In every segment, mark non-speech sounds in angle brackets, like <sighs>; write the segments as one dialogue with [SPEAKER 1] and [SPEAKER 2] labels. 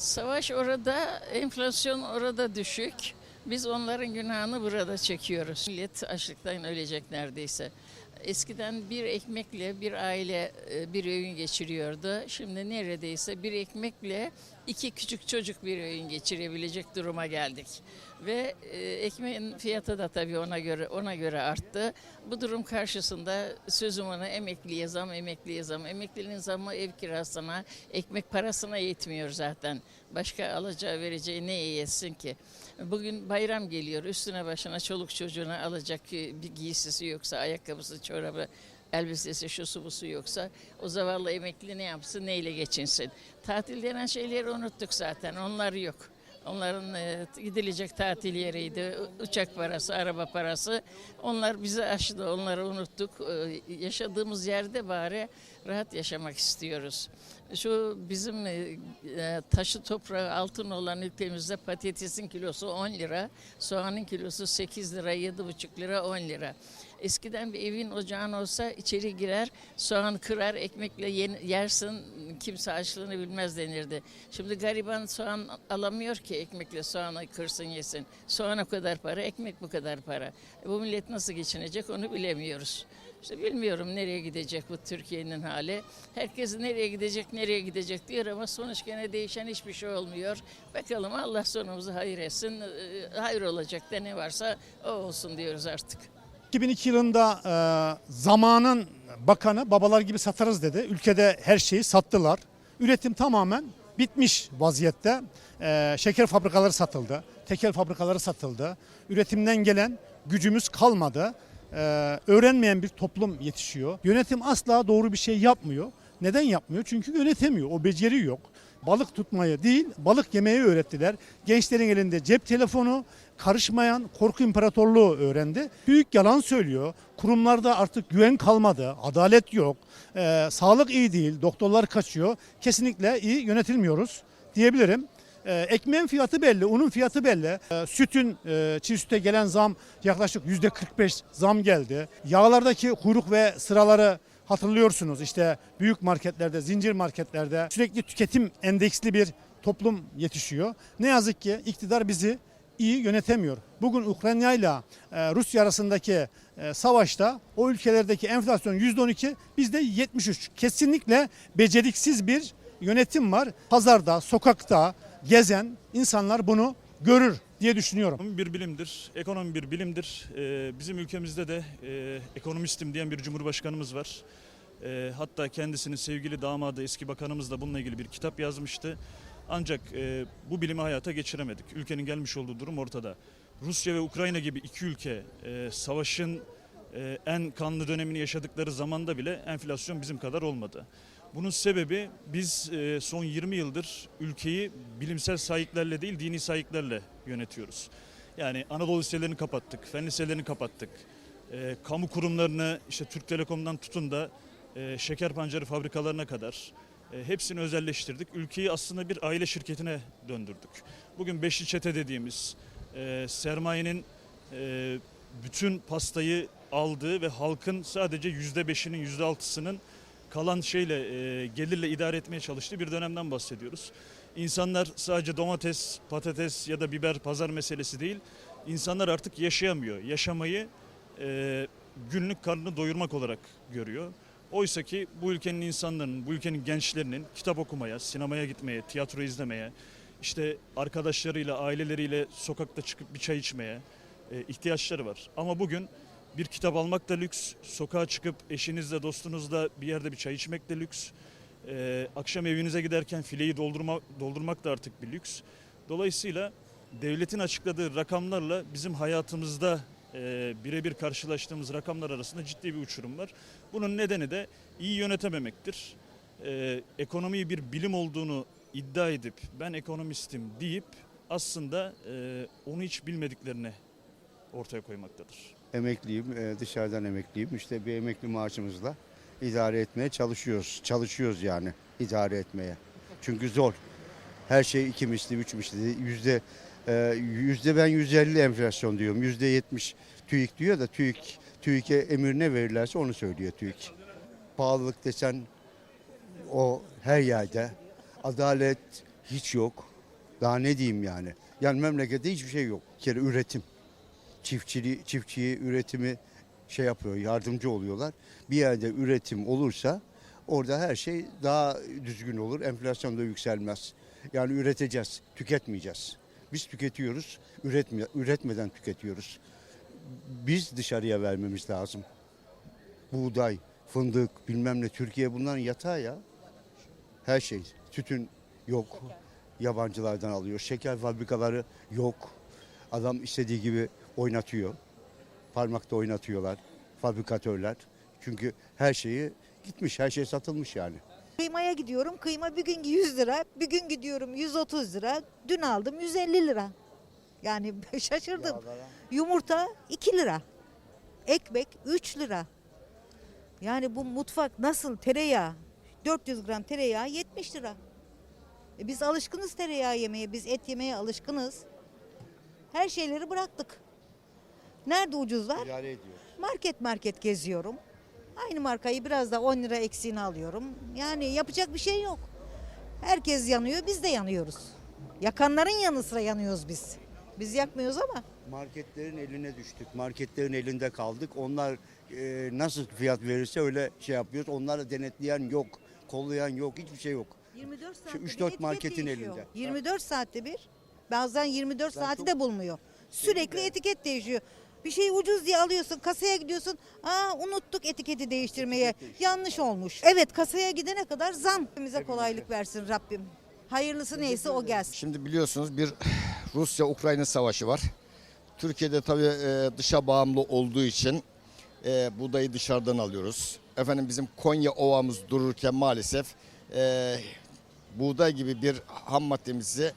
[SPEAKER 1] Savaş orada, enflasyon orada düşük. Biz onların günahını burada çekiyoruz. Millet açlıktan ölecek neredeyse. Eskiden bir ekmekle bir aile e, bir öğün geçiriyordu. Şimdi neredeyse bir ekmekle iki küçük çocuk bir öğün geçirebilecek duruma geldik. Ve e, ekmeğin fiyatı da tabii ona göre ona göre arttı. Bu durum karşısında sözüm ona emekliye zam, emekliye zam. Emeklinin zammı ev kirasına, ekmek parasına yetmiyor zaten. Başka alacağı vereceği neye yetsin ki? Bugün bayram geliyor. Üstüne başına çoluk çocuğuna alacak bir giysisi yoksa, ayakkabısı, çorabı, elbisesi, şusu busu yoksa o zavallı emekli ne yapsın, neyle geçinsin? Tatil denen şeyleri unuttuk zaten. Onlar yok. Onların e, gidilecek tatil yeriydi. Uçak parası, araba parası. Onlar bizi aştı. Onları unuttuk. E, yaşadığımız yerde bari rahat yaşamak istiyoruz. Şu bizim e, taşı toprağı altın olan ülkemizde patatesin kilosu 10 lira, soğanın kilosu 8 lira, 7,5 lira, 10 lira. Eskiden bir evin ocağın olsa içeri girer, soğan kırar, ekmekle yersin, kimse açlığını bilmez denirdi. Şimdi gariban soğan alamıyor ki ekmekle soğanı kırsın yesin. Soğan o kadar para, ekmek bu kadar para. E, bu millet nasıl geçinecek onu bilemiyoruz. İşte bilmiyorum nereye gidecek bu Türkiye'nin hali. Herkes nereye gidecek, nereye gidecek diyor ama sonuç gene değişen hiçbir şey olmuyor. Bakalım Allah sonumuzu hayır etsin. Ee, Hayır olacak da ne varsa o olsun diyoruz artık.
[SPEAKER 2] 2002 yılında e, zamanın bakanı babalar gibi satarız dedi. Ülkede her şeyi sattılar. Üretim tamamen bitmiş vaziyette. E, şeker fabrikaları satıldı. Tekel fabrikaları satıldı. Üretimden gelen gücümüz kalmadı. E, öğrenmeyen bir toplum yetişiyor. Yönetim asla doğru bir şey yapmıyor. Neden yapmıyor? Çünkü yönetemiyor. O beceri yok. Balık tutmayı değil, balık yemeyi öğrettiler. Gençlerin elinde cep telefonu, karışmayan korku imparatorluğu öğrendi. Büyük yalan söylüyor. Kurumlarda artık güven kalmadı, adalet yok, Ee, sağlık iyi değil, doktorlar kaçıyor. Kesinlikle iyi yönetilmiyoruz diyebilirim. Ee, ekmeğin fiyatı belli, unun fiyatı belli. Ee, sütün, e, çiğ süte gelen zam yaklaşık yüzde 45 zam geldi. Yağlardaki kuyruk ve sıraları hatırlıyorsunuz. İşte büyük marketlerde, zincir marketlerde sürekli tüketim endeksli bir toplum yetişiyor. Ne yazık ki iktidar bizi iyi yönetemiyor. Bugün Ukrayna ile e, Rusya arasındaki e, savaşta o ülkelerdeki enflasyon %12, bizde 73. Kesinlikle beceriksiz bir yönetim var. Pazarda, sokakta gezen insanlar bunu görür diye düşünüyorum.
[SPEAKER 3] Bir bilimdir. Ekonomi bir bilimdir. Ee, bizim ülkemizde de e, ekonomistim diyen bir cumhurbaşkanımız var. E, hatta kendisinin sevgili damadı eski bakanımız da bununla ilgili bir kitap yazmıştı. Ancak e, bu bilimi hayata geçiremedik. Ülkenin gelmiş olduğu durum ortada. Rusya ve Ukrayna gibi iki ülke e, savaşın e, en kanlı dönemini yaşadıkları zamanda bile enflasyon bizim kadar olmadı. Bunun sebebi biz e, son 20 yıldır ülkeyi bilimsel sahiplerle değil dini sahiplerle yönetiyoruz. Yani Anadolu liselerini kapattık, fen liselerini kapattık. E, kamu kurumlarını işte Türk Telekom'dan tutun da e, şeker pancarı fabrikalarına kadar e, hepsini özelleştirdik. Ülkeyi aslında bir aile şirketine döndürdük. Bugün beşli çete dediğimiz e, sermayenin e, bütün pastayı aldığı ve halkın sadece yüzde beşinin yüzde altısının kalan şeyle e, gelirle idare etmeye çalıştığı bir dönemden bahsediyoruz. İnsanlar sadece domates, patates ya da biber pazar meselesi değil. İnsanlar artık yaşayamıyor. Yaşamayı e, günlük karnını doyurmak olarak görüyor. Oysa ki bu ülkenin insanların, bu ülkenin gençlerinin kitap okumaya, sinemaya gitmeye, tiyatro izlemeye, işte arkadaşlarıyla, aileleriyle sokakta çıkıp bir çay içmeye e, ihtiyaçları var. Ama bugün bir kitap almak da lüks, sokağa çıkıp eşinizle, dostunuzla bir yerde bir çay içmek de lüks. Ee, akşam evinize giderken fileyi doldurma, doldurmak da artık bir lüks. Dolayısıyla devletin açıkladığı rakamlarla bizim hayatımızda e, birebir karşılaştığımız rakamlar arasında ciddi bir uçurum var. Bunun nedeni de iyi yönetememektir. Ee, ekonomiyi bir bilim olduğunu iddia edip ben ekonomistim deyip aslında e, onu hiç bilmediklerini ortaya koymaktadır.
[SPEAKER 4] Emekliyim, e, dışarıdan emekliyim. İşte bir emekli maaşımızla idare etmeye çalışıyoruz. Çalışıyoruz yani idare etmeye. Çünkü zor. Her şey iki misli, üç misli. Yüzde, e, yüzde ben 150 enflasyon diyorum. Yüzde 70 TÜİK diyor da TÜİK, TÜİK'e emir ne verirlerse onu söylüyor TÜİK. Pahalılık desen o her yerde. Adalet Hiç yok. Daha ne diyeyim yani. Yani memlekette hiçbir şey yok. Bir kere üretim. Çiftçiliği, çiftçiyi, üretimi şey yapıyor, yardımcı oluyorlar. Bir yerde üretim olursa orada her şey daha düzgün olur. Enflasyon da yükselmez. Yani üreteceğiz, tüketmeyeceğiz. Biz tüketiyoruz, üretme, üretmeden tüketiyoruz. Biz dışarıya vermemiz lazım. Buğday, fındık, bilmem ne. Türkiye bunların yatağı ya. Her şey. Tütün yok. Yabancılardan alıyor. Şeker fabrikaları yok. Adam istediği gibi oynatıyor. Parmakta oynatıyorlar. Fabrikatörler. Çünkü her şeyi gitmiş. Her şey satılmış yani.
[SPEAKER 5] Kıymaya gidiyorum. Kıyma bir gün 100 lira. Bir gün gidiyorum 130 lira. Dün aldım 150 lira. Yani <laughs> şaşırdım. Yumurta 2 lira. Ekmek 3 lira. Yani bu mutfak nasıl tereyağı? 400 gram tereyağı 70 lira. E biz alışkınız tereyağı yemeye, biz et yemeye alışkınız. Her şeyleri bıraktık. Nerede ucuz var?
[SPEAKER 4] İdare ediyoruz.
[SPEAKER 5] Market market geziyorum. Aynı markayı biraz da 10 lira eksiğini alıyorum. Yani yapacak bir şey yok. Herkes yanıyor, biz de yanıyoruz. Yakanların yanı sıra yanıyoruz biz. Biz yakmıyoruz ama
[SPEAKER 4] Marketlerin eline düştük. Marketlerin elinde kaldık. Onlar e, nasıl fiyat verirse öyle şey yapıyoruz. Onları denetleyen yok. Kollayan yok. Hiçbir şey yok.
[SPEAKER 5] 24
[SPEAKER 4] Şu
[SPEAKER 5] saatte
[SPEAKER 4] üç
[SPEAKER 5] bir
[SPEAKER 4] dört
[SPEAKER 5] etiket
[SPEAKER 4] marketin
[SPEAKER 5] değişiyor.
[SPEAKER 4] elinde.
[SPEAKER 5] 24 saatte bir. Bazen 24
[SPEAKER 4] Ben
[SPEAKER 5] saati
[SPEAKER 4] çok-
[SPEAKER 5] de bulmuyor. Sürekli etiket değişiyor. Bir şey ucuz diye alıyorsun, kasaya gidiyorsun. Aa unuttuk etiketi değiştirmeye. Yanlış olmuş. Evet kasaya gidene kadar zam. Bize kolaylık versin Rabbim. Hayırlısı neyse o gelsin.
[SPEAKER 6] Şimdi biliyorsunuz bir <sighs> Rusya-Ukrayna savaşı var. Türkiye'de tabii e, dışa bağımlı olduğu için e, buğdayı dışarıdan alıyoruz. Efendim bizim Konya ovamız dururken maalesef e, buğday gibi bir ham maddemizi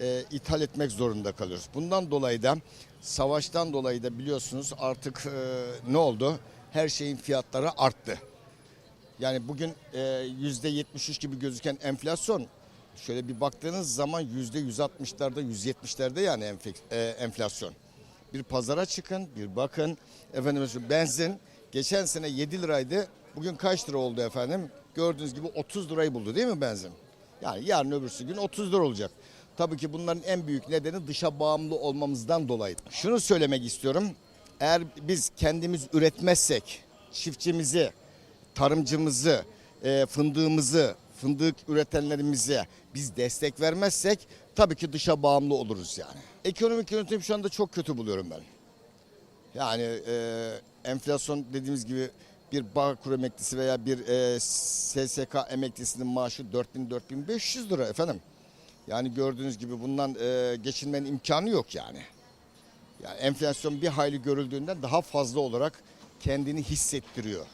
[SPEAKER 6] e, ithal etmek zorunda kalıyoruz. Bundan dolayı da savaştan dolayı da biliyorsunuz artık e, ne oldu? Her şeyin fiyatları arttı. Yani bugün e, yüzde 73 gibi gözüken enflasyon şöyle bir baktığınız zaman yüzde 160'larda 170'lerde yani e, enflasyon. Bir pazara çıkın bir bakın efendim benzin geçen sene 7 liraydı bugün kaç lira oldu efendim gördüğünüz gibi 30 lirayı buldu değil mi benzin? Yani yarın öbürsü gün 30 lira olacak. Tabii ki bunların en büyük nedeni dışa bağımlı olmamızdan dolayı. Şunu söylemek istiyorum. Eğer biz kendimiz üretmezsek çiftçimizi, tarımcımızı, e, fındığımızı, fındık üretenlerimize biz destek vermezsek tabii ki dışa bağımlı oluruz yani. Ekonomik yönetim şu anda çok kötü buluyorum ben. Yani e, enflasyon dediğimiz gibi bir Bağkur emeklisi veya bir e, SSK emeklisinin maaşı 4000-4500 lira efendim. Yani gördüğünüz gibi bundan e, geçinmenin imkanı yok yani. Yani enflasyon bir hayli görüldüğünden daha fazla olarak kendini hissettiriyor.